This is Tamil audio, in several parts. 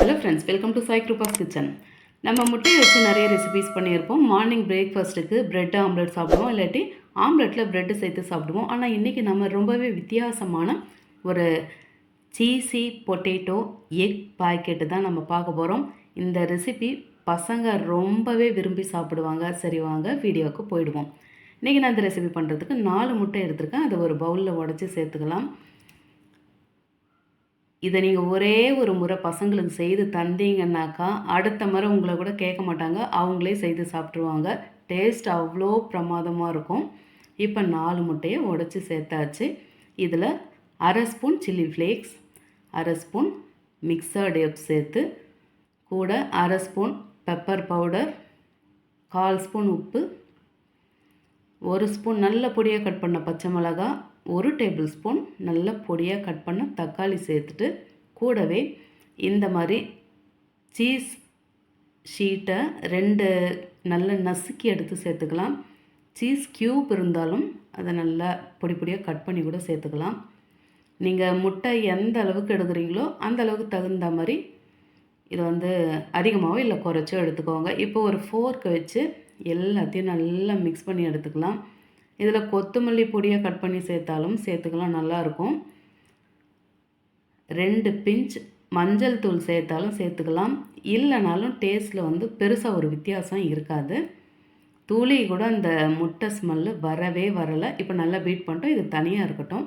Hello friends welcome to Sai Kripa's kitchen நம்ம முட்டையை வச்சு நிறைய ரெசிபிஸ் பண்ணியிருப்போம். மார்னிங் பிரேக்ஃபாஸ்ட்டுக்கு பிரெட் ஆம்லெட் சாப்பிடுவோம். இல்லாட்டி ஆம்லெட்டில் பிரெட்டு சேர்த்து சாப்பிடுவோம். ஆனால் இன்றைக்கி நம்ம ரொம்பவே வித்தியாசமான ஒரு சீசி பொட்டேட்டோ எக் பாக்கெட்டு தான் நம்ம பார்க்க போகிறோம் இந்த ரெசிபி பசங்க ரொம்பவே விரும்பி சாப்பிடுவாங்க. சரி வாங்க வீடியோவுக்கு போயிடுவோம். இன்றைக்கி நான் இந்த ரெசிபி பண்ணுறதுக்கு நாலு முட்டை எடுத்திருக்கேன். அதை ஒரு பவுலில் உடச்சி சேர்த்துக்கலாம். இதை நீங்கள் ஒரே ஒரு முறை பசங்களுக்கு செய்து தந்தீங்கன்னாக்கா அடுத்த முறை உங்களை கூட கேட்க மாட்டாங்க. அவங்களே செய்து சாப்பிட்ருவாங்க டேஸ்ட் அவ்வளோ பிரமாதமாக இருக்கும். இப்போ நாலு முட்டையை உடச்சி சேர்த்தாச்சு. இதில் அரை ஸ்பூன் சில்லி ஃப்ளேக்ஸ் அரை ஸ்பூன் மிக்சர்டு எப் சேர்த்து கூட அரை ஸ்பூன் பெப்பர் பவுடர் கால் ஸ்பூன் உப்பு ஒரு ஸ்பூன் நல்ல பொடியாக கட் பண்ண பச்சை மிளகா ஒரு டேபிள் ஸ்பூன் நல்ல பொடியாக கட் பண்ண தக்காளி சேர்த்துட்டு கூடவே இந்த மாதிரி சீஸ் ஷீட்டை ரெண்டு நல்ல நசுக்கி எடுத்து சேர்த்துக்கலாம். சீஸ் க்யூப் இருந்தாலும் அதை நல்லா பொடி பொடியாக கட் பண்ணி கூட சேர்த்துக்கலாம். நீங்கள் முட்டை எந்த அளவுக்கு எடுக்கிறீங்களோ அந்த அளவுக்கு தகுந்த மாதிரி இது வந்து அதிகமாகவோ இல்லை குறைச்சோ எடுத்துக்கோங்க. இப்போ ஒரு ஃபோர்க்கு வச்சு எல்லாத்தையும் நல்லா மிக்ஸ் பண்ணி எடுத்துக்கலாம். இதில் கொத்தமல்லி பொடியை கட் பண்ணி சேர்த்தாலும் சேர்த்துக்கலாம் நல்லாயிருக்கும் ரெண்டு பிஞ்ச் மஞ்சள் தூள் சேர்த்தாலும் சேர்த்துக்கலாம். இல்லைனாலும் டேஸ்ட்டில் வந்து பெருசாக ஒரு வித்தியாசம் இருக்காது. தூளி கூட அந்த முட்டை ஸ்மெல்லு வரவே வரலை. இப்போ நல்லா பீட் பண்ணிட்டோம். இது தனியாக இருக்கட்டும்.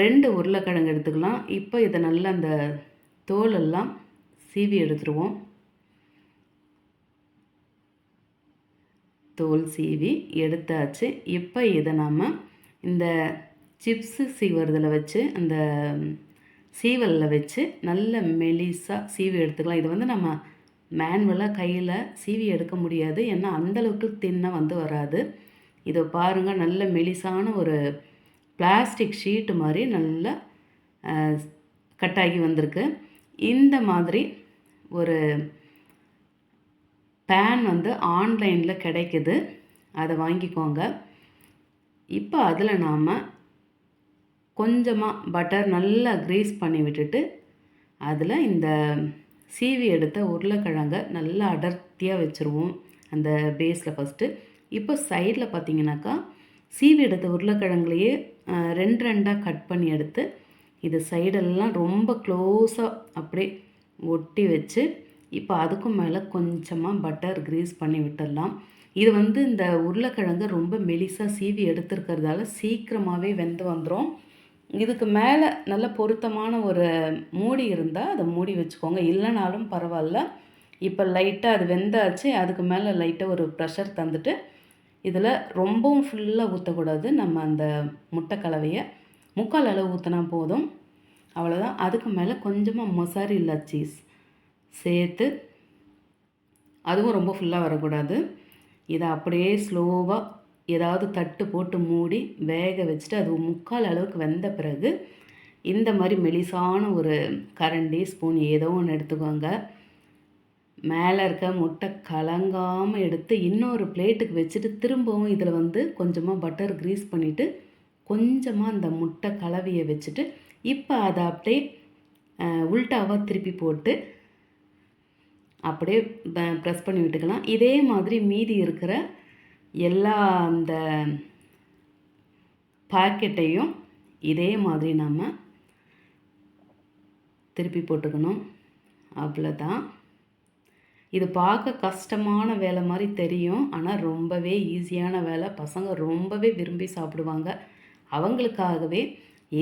ரெண்டு உருளைக்கிழங்கு எடுத்துக்கலாம். இப்போ இதை நல்லா அந்த தோலெல்லாம் சீவி எடுத்துருவோம். தோல் சீவி எடுத்தாச்சு. இப்போ இதை நாம் இந்த சிப்ஸு சீவுறதில் வச்சு அந்த சீவலில் வச்சு நல்ல மெலிசாக சீவி எடுத்துக்கலாம். இது வந்து நம்ம மேனுவலாக கையில் சீவி எடுக்க முடியாது. ஏன்னா அந்தளவுக்கு தின்னாக வந்து வராது. இதை பாருங்கள் நல்ல மெலிசான ஒரு பிளாஸ்டிக் ஷீட்டு மாதிரி நல்லா கட்டாகி வந்திருக்கு. இந்த மாதிரி ஒரு பேன் வந்து ஆன்லைனில் கிடைக்குது. அதை வாங்கிக்கோங்க. இப்போ அதில் நாம் கொஞ்சமாக பட்டர் நல்லா க்ரீஸ் பண்ணி விட்டுட்டு அதில் இந்த சீவி எடுத்த உருளைக்கிழங்க நல்லா அடர்த்தியாக வச்சுருவோம். அந்த பேஸில் ஃபஸ்ட்டு இப்போ சைடில் பார்த்தீங்கன்னாக்கா சீவி எடுத்த உருளைக்கிழங்குலையே ரெண்டு ரெண்டாக கட் பண்ணி எடுத்து இது சைடெல்லாம் ரொம்ப க்ளோஸாக அப்படியே ஒட்டி வச்சு இப்போ அதுக்கும் மேலே கொஞ்சமாக பட்டர் க்ரீஸ் பண்ணி விட்டுடலாம். இது வந்து இந்த உருளைக்கிழங்கு ரொம்ப மெலிசாக சீவி எடுத்துருக்கிறதால சீக்கிரமாகவே வெந்து வந்துடும் இதுக்கு மேலே நல்ல பொருத்தமான ஒரு மூடி இருந்தால் அதை மூடி வச்சுக்கோங்க. இல்லைனாலும் பரவாயில்ல. இப்போ லைட்டாக அது வெந்தாச்சு. அதுக்கு மேலே லைட்டாக ஒரு ப்ரெஷர் தந்துட்டு இதில் ரொம்பவும் ஃபுல்லாக ஊற்றக்கூடாது நம்ம அந்த முட்டை கலவையை முக்கால் அளவு ஊற்றினா போதும். அவ்வளோதான் அதுக்கு மேலே கொஞ்சமாக மொசாரில்லா சீஸ் சேர்த்து அதுவும் ரொம்ப ஃபுல்லாக வரக்கூடாது. இதை அப்படியே ஸ்லோவாக ஏதாவது தட்டு போட்டு மூடி வேக வச்சுட்டு அது முக்கால் அளவுக்கு வெந்த பிறகு இந்த மாதிரி மெலிசான ஒரு கரண்டி ஸ்பூன் ஏதோ ஒன்று எடுத்துக்கோங்க. மேலே இருக்க முட்டை கலங்காமல் எடுத்து இன்னொரு பிளேட்டுக்கு வச்சுட்டு திரும்பவும் இதில் வந்து கொஞ்சமாக பட்டர் க்ரீஸ் பண்ணிவிட்டு கொஞ்சமாக அந்த முட்டை கலவையை வச்சுட்டு இப்போ அதை அப்படியே உல்ட்டாவாக திருப்பி போட்டு அப்படியே ப்ரெஸ் பண்ணி விட்டுக்கலாம். இதே மாதிரி மீதி இருக்கிற எல்லா அந்த பாக்கெட்டையும் இதே மாதிரி நம்ம திருப்பி போட்டுக்கணும். அவ்வளோதான் இது பார்க்க கஷ்டமான வேலை மாதிரி தெரியும். ஆனால் ரொம்பவே ஈஸியான வேலை. பசங்க ரொம்பவே விரும்பி சாப்பிடுவாங்க. அவங்களுக்காகவே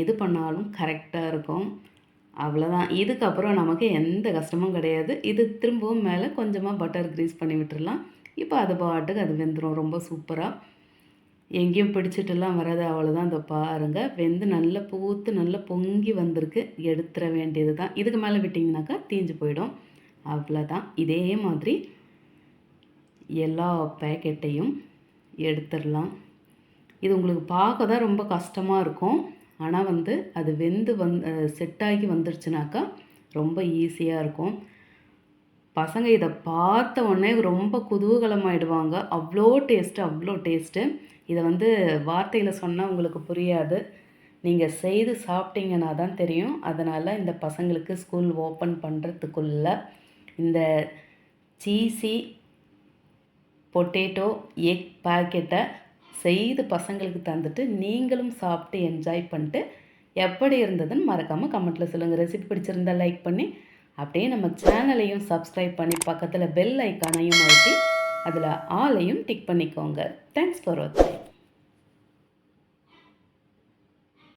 எது பண்ணாலும் கரெக்டாக இருக்கும். அவ்வளோதான் இதுக்கப்புறம் நமக்கு எந்த கஷ்டமும் கிடையாது. இது திரும்பவும் மேலே கொஞ்சமாக பட்டர் க்ரீஸ் பண்ணி விட்டுடலாம் இப்போ அது பாட்டுக்கு அது வெந்துடும் ரொம்ப சூப்பராக எங்கேயும் பிடிச்சிட்டுலாம் வராது. அவ்வளோதான் இந்த பாருங்கள் வெந்து நல்லா பூத்து நல்லா பொங்கி வந்திருக்கு. எடுத்துட வேண்டியது தான் இதுக்கு மேலே விட்டிங்கனாக்கா தீஞ்சு போயிடும். அவ்வளோதான் இதே மாதிரி எல்லா பேக்கெட்டையும் எடுத்துடலாம் இது உங்களுக்கு பார்க்க தான் ரொம்ப கஷ்டமாக இருக்கும். ஆனால் வந்து அது வெந்து வந் செட்டாகி வந்துருச்சுனாக்கா ரொம்ப ஈஸியாக இருக்கும். பசங்க இதை பார்த்த உடனே ரொம்ப குதூகலமாயிடுவாங்க. அவ்வளோ டேஸ்ட்டு அவ்வளோ டேஸ்ட்டு இதை வந்து வார்த்தையில் சொன்னால் உங்களுக்கு புரியாது. நீங்கள் செய்து சாப்பிட்டீங்கன்னா தான் தெரியும். அதனால் இந்த பசங்களுக்கு ஸ்கூல் ஓப்பன் பண்ணுறதுக்குள்ள இந்த சீசி பொட்டேட்டோ எக் பாக்கெட்டை செய்து பசங்களுக்கு தந்துட்டு நீங்களும் சாப்பிட்டு என்ஜாய் பண்ணிட்டு எப்படி இருந்ததுன்னு மறக்காமல் கமெண்ட்டில் சொல்லுங்கள் ரெசிபி பிடிச்சிருந்தா லைக் பண்ணி அப்படியே நம்ம சேனலையும் சப்ஸ்கிரைப் பண்ணி பக்கத்தில் பெல் ஐக்கானையும் அழுத்தி அதில் ஆலையும் டிக் பண்ணிக்கோங்க. தேங்க்ஸ் ஃபார் வாட்சிங்